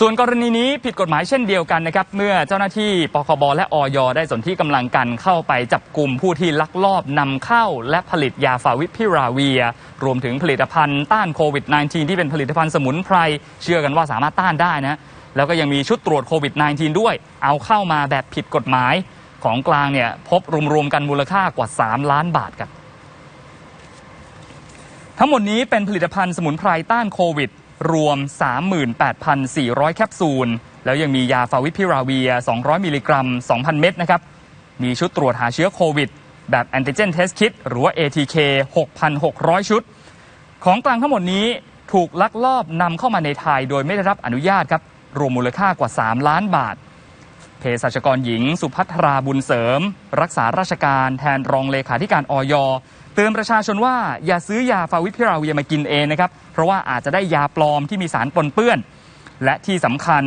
ส่วนกรณีนี้ผิดกฎหมายเช่นเดียวกันนะครับ เมื่อเจ้าหน้าที่ปคบและออย ได้สนที่กำลังกันเข้าไปจับกลุ่มผู้ที่ลักลอบนำเข้า และผลิตยาฟาวิพิราเวีย รวมถึงผลิตภัณฑ์ต้านโควิด -19 ที่เป็นผลิตภัณฑ์สมุนไพร เชื่อกันว่าสามารถต้านได้นะ แล้วก็ยังมีชุดตรวจโควิด -19 ด้วย เอาเข้ามาแบบผิดกฎหมายของกลางเนี่ยพบรวมๆกันมูลค่ากว่า 3 ล้านบาทครับทั้งหมดนี้เป็นผลิตภัณฑ์สมุนไพรต้านโควิด รวม 38,400 แคปซูล แล้วยังมียาฟาวิพิราเวีย 200 มิลลิกรัม 2,000 เม็ดนะครับ มีชุดตรวจหาเชื้อโควิด แบบแอนติเจนเทสคิดหรือว่า ATK 6,600 ชุด ของกลางทั้งหมดนี้ถูกลักลอบนำเข้ามาในไทยโดยไม่ได้รับอนุญาตครับ รวมมูลค่ากว่า 3 ล้านบาท เภสัชกรหญิง สุภัทราบุญเสริม รักษาราชการแทนรองเลขาธิการออยเตือนประชาชนว่าอย่าซื้อยาฟาวิพิราเวียมากินเองนะครับ เพราะว่าอาจจะได้ยาปลอมที่มีสารปนเปื้อน และที่สำคัญ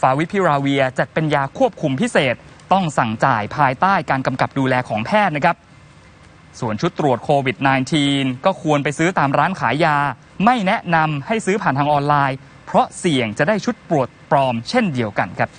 ฟาวิพิราเวียจัดเป็นยาควบคุมพิเศษ ต้องสั่งจ่ายภายใต้การกำกับดูแลของแพทย์นะครับ ส่วนชุดตรวจโควิด -19 ก็ควรไปซื้อตามร้านขายยา ไม่แนะนำให้ซื้อผ่านทางออนไลน์ เพราะเสี่ยงจะได้ชุดตรวจปลอมเช่นเดียวกันครับ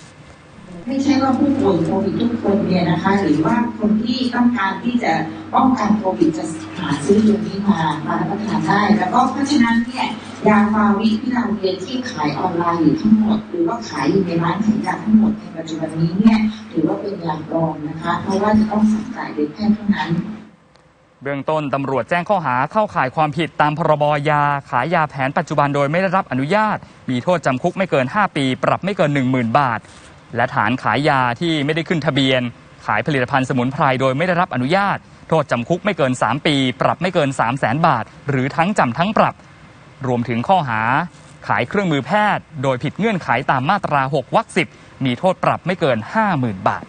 ไม่ใช่ว่าผู้ป่วยโควิดทุกคนเนี่ยนะคะหรือว่าคนที่ต้องการที่จะป้องกันโควิดจะหาซื้อตัวนี้มามารับประทานได้ แล้วก็เพราะฉะนั้นเนี่ยยาฟาวิพิลาเวียที่ขายออนไลน์อยู่ทั้งหมด หรือว่าขายอยู่ในร้านขายยาทั้งหมดในปัจจุบันนี้เนี่ยถือว่าเป็นยาปลอมนะคะ เพราะว่าจะต้องสั่งจ่ายโดยแพทย์เท่านั้นเบื้องต้นตำรวจแจ้งข้อหาเข้าข่ายความผิดตามพรบยา ขายยาแผนปัจจุบันโดยไม่ได้รับอนุญาต มีโทษจำคุกไม่เกิน 5 ปี ปรับไม่เกิน 10,000 บาท และฐานขายยาที่ไม่ได้ขึ้นทะเบียน ขายผลิตภัณฑ์สมุนไพรโดยไม่ได้รับอนุญาต โทษจำคุกไม่เกิน 3 ปี ปรับไม่เกิน 3 0 0แสนบาท หรือทั้งจำทั้งปรับ รวมถึงข้อหา ขายเครื่องมือแพทย์ โดยผิดเงื่อนไขตามมาตรา 6วรรค10 มีโทษปรับไม่เกิน 50,000 บาท